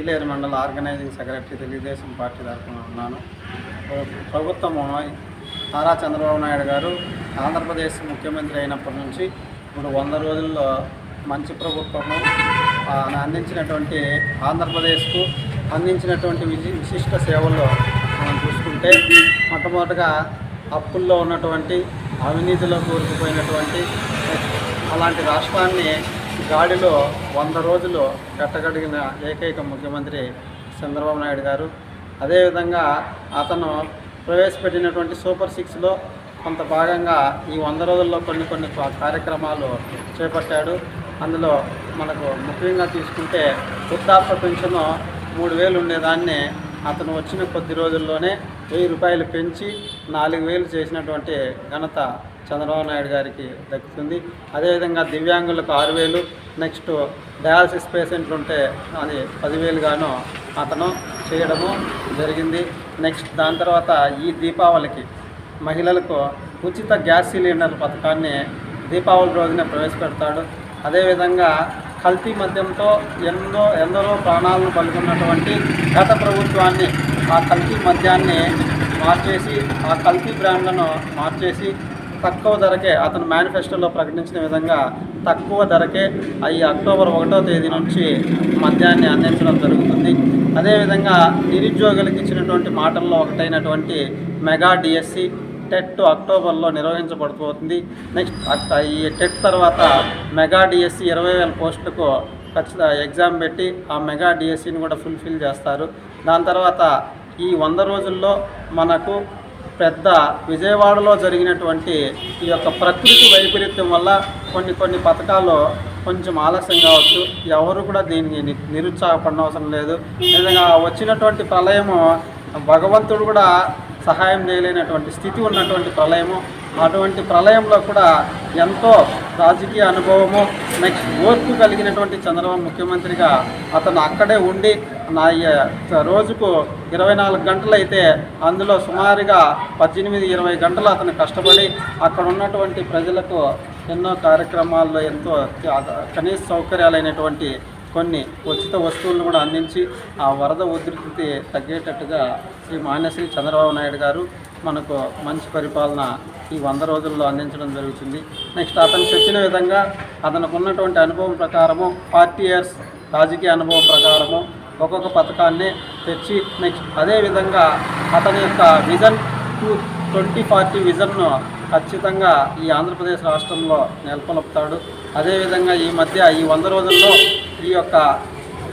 మండల organising secretary Telugu Desam party తరఫున ఉన్నాను. ప్రభుత్వము నారా చంద్రబాబు నాయుడు గారు ఆంధ్రప్రదేశ్ ముఖ్యమంత్రి అయినప్పటి నుంచి ఇప్పుడు వంద రోజుల్లో మంచి ప్రభుత్వము ఆ, అందించినటువంటి ఆంధ్రప్రదేశ్కు అందించినటువంటి విశి విశిష్ట సేవల్లో మనం చూసుకుంటే మొట్టమొదటిగా అప్పుల్లో ఉన్నటువంటి అవినీతిలో కూరుకుపోయినటువంటి అలాంటి రాష్ట్రాన్ని గాడిలో వంద రోజులు కట్టగడిగిన ఏకైక ముఖ్యమంత్రి చంద్రబాబు నాయుడు గారు. అదేవిధంగా అతను ప్రవేశపెట్టినటువంటి సూపర్ సిక్స్లో కొంత భాగంగా ఈ వంద రోజుల్లో కొన్ని కొన్ని కార్యక్రమాలు చేపట్టాడు. అందులో మనకు ముఖ్యంగా తీసుకుంటే వృద్ధాప్య పెన్షన్ మూడు వేలు ఉండేదాన్ని అతను వచ్చిన కొద్ది రోజుల్లోనే వెయ్యి రూపాయలు పెంచి నాలుగు వేలు చేసినటువంటి ఘనత చంద్రబాబు నాయుడు గారికి దక్కుతుంది. అదేవిధంగా దివ్యాంగులకు ఆరు వేలు నెక్స్ట్ డయాలసిస్ పేషెంట్లు ఉంటే అది పదివేలుగాను అతను చేయడము జరిగింది. నెక్స్ట్ దాని తర్వాత ఈ దీపావళికి మహిళలకు ఉచిత గ్యాస్ సిలిండర్ పథకాన్ని దీపావళి రోజునే ప్రవేశపెడతాడు. అదేవిధంగా కల్తీ మద్యంతో ఎన్నో ఎందరో ప్రాణాలను పలుకున్నటువంటి గత ప్రభుత్వాన్ని ఆ కల్తీ మద్యాన్ని మార్చేసి ఆ కల్తీ బ్రాండ్లను మార్చేసి తక్కువ ధరకే అతను మేనిఫెస్టోలో ప్రకటించిన విధంగా తక్కువ ధరకే ఈ అక్టోబర్ ఒకటో తేదీ నుంచి మద్యాన్ని అందించడం జరుగుతుంది. అదేవిధంగా నిరుద్యోగులకు ఇచ్చినటువంటి మాటల్లో ఒకటైనటువంటి మెగా డిఎస్సి టెట్ అక్టోబర్లో నిర్వహించబడుతుంది నెక్స్ట్ ఈ టెట్ తర్వాత మెగా డిఎస్సి ఇరవై వేల పోస్టులకు ఖచ్చితంగా ఎగ్జామ్ పెట్టి ఆ మెగా డిఎస్సిని కూడా ఫుల్ఫిల్ చేస్తారు. దాని తర్వాత ఈ వంద రోజుల్లో మనకు పెద్ద విజయవాడలో జరిగినటువంటి ఈ యొక్క ప్రకృతి వైపరీత్యం వల్ల కొన్ని కొన్ని పథకాలు కొంచెం ఆలస్యం కావచ్చు ఎవరు కూడా దీన్ని నిరుత్సాహపడిన అవసరం లేదు. నిజంగా వచ్చినటువంటి ప్రళయము భగవంతుడు కూడా సహాయం చేయలేనటువంటి స్థితి ఉన్నటువంటి ప్రళయము. అటువంటి ప్రళయంలో కూడా ఎంతో రాజకీయ అనుభవము నెక్స్ట్ ఓర్పు కలిగినటువంటి చంద్రబాబు ముఖ్యమంత్రిగా అతను అక్కడే ఉండి నా రోజుకు ఇరవై నాలుగు గంటలైతే అందులో సుమారుగా పద్దెనిమిది ఇరవై గంటలు అతను కష్టపడి అక్కడ ఉన్నటువంటి ప్రజలకు ఎన్నో కార్యక్రమాల్లో ఎంతో కనీస సౌకర్యాలైనటువంటి కొన్ని ఉచిత వస్తువులను కూడా అందించి ఆ వరద ఉధృతి తగ్గేటట్టుగా శ్రీ మాన్యశ్రీ చంద్రబాబు నాయుడు గారు మనకు మంచి పరిపాలన ఈ వంద రోజుల్లో అందించడం జరుగుతుంది. నెక్స్ట్ అతను చెప్పిన విధంగా అతనికి ఉన్నటువంటి అనుభవం ప్రకారము ఫార్టీ ఇయర్స్ రాజకీయ అనుభవం ప్రకారము ఒక్కొక్క పథకాన్ని తెచ్చి నెక్స్ట్ అదేవిధంగా అతని యొక్క విజన్ టూ ట్వంటీ ఫార్టీ విజన్ను ఖచ్చితంగా ఈ ఆంధ్రప్రదేశ్ రాష్ట్రంలో నెలకొల్పుతాడు. అదేవిధంగా ఈ మధ్య ఈ వంద రోజుల్లో ఈ యొక్క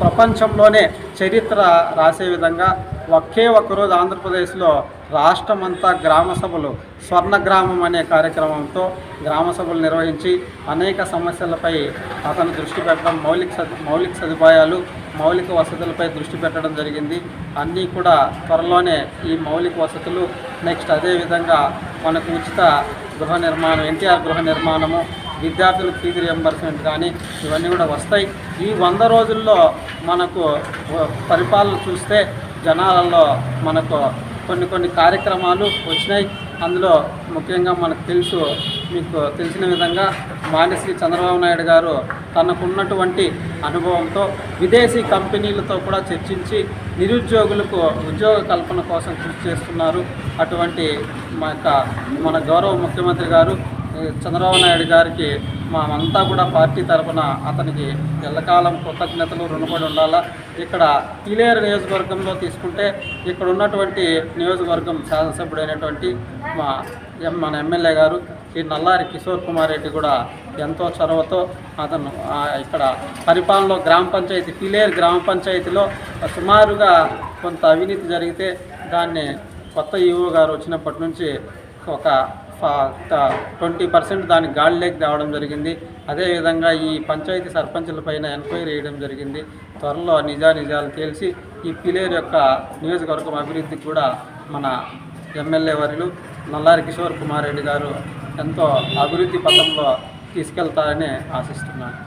ప్రపంచంలోనే చరిత్ర రాసే విధంగా ఒకే ఒక్కరోజు ఆంధ్రప్రదేశ్లో రాష్ట్రమంతా గ్రామ సభలు స్వర్ణ గ్రామం అనే కార్యక్రమంతో గ్రామ సభలు నిర్వహించి అనేక సమస్యలపై అతను దృష్టి పెట్టడం మౌలిక మౌలిక సదుపాయాలు మౌలిక వసతులపై దృష్టి పెట్టడం జరిగింది. అన్నీ కూడా త్వరలోనే ఈ మౌలిక వసతులు నెక్స్ట్ అదేవిధంగా మనకు ఉచిత గృహ నిర్మాణం ఎన్టీఆర్ గృహ నిర్మాణము విద్యార్థులకు ఫీజు రియంబర్స్మెంట్ కానీ ఇవన్నీ కూడా వస్తాయి. ఈ వంద రోజుల్లో మనకు పరిపాలన చూస్తే జనాలలో మనకు కొన్ని కొన్ని కార్యక్రమాలు వచ్చినాయి. అందులో ముఖ్యంగా మనకు తెలుసు మీకు తెలిసిన విధంగా మాన్యశ్రీ చంద్రబాబు నాయుడు గారు తనకున్నటువంటి అనుభవంతో విదేశీ కంపెనీలతో కూడా చర్చించి నిరుద్యోగులకు ఉద్యోగ కల్పన కోసం కృషి చేస్తున్నారు. అటువంటి మా యొక్క మన గౌరవ ముఖ్యమంత్రి గారు చంద్రబాబు నాయుడు గారికి మామంతా కూడా పార్టీ తరఫున అతనికి ఎల్లకాలం కృతజ్ఞతలు రుణపడి ఉండాలా? ఇక్కడ పిలేరు నియోజకవర్గంలో తీసుకుంటే ఇక్కడ ఉన్నటువంటి నియోజకవర్గం శాసనసభ్యుడైనటువంటి మా ఎం మన ఎమ్మెల్యే గారు ఈ నల్లారి కిషోర్ కుమార్ రెడ్డి కూడా ఎంతో చొరవతో అతను ఇక్కడ పరిపాలనలో గ్రామ పంచాయతీ పిలేరు గ్రామ పంచాయతీలో సుమారుగా కొంత అవినీతి జరిగితే దాన్ని కొత్త ఈవో గారు వచ్చినప్పటి నుంచి ఒక ట్వంటీ పర్సెంట్ దాని గాలిలోకి తేవడం జరిగింది. అదేవిధంగా ఈ పంచాయతీ సర్పంచుల పైన ఎంక్వైరీ వేయడం జరిగింది. త్వరలో నిజా నిజాలు తేల్చి ఈ పిలేరు యొక్క నియోజకవర్గం అభివృద్ధికి కూడా మన ఎమ్మెల్యే వర్యులు నల్లారి కిషోర్ కుమార్ రెడ్డి గారు ఎంతో అభివృద్ధి పథంలో తీసుకెళ్తారని ఆశిస్తున్నాను.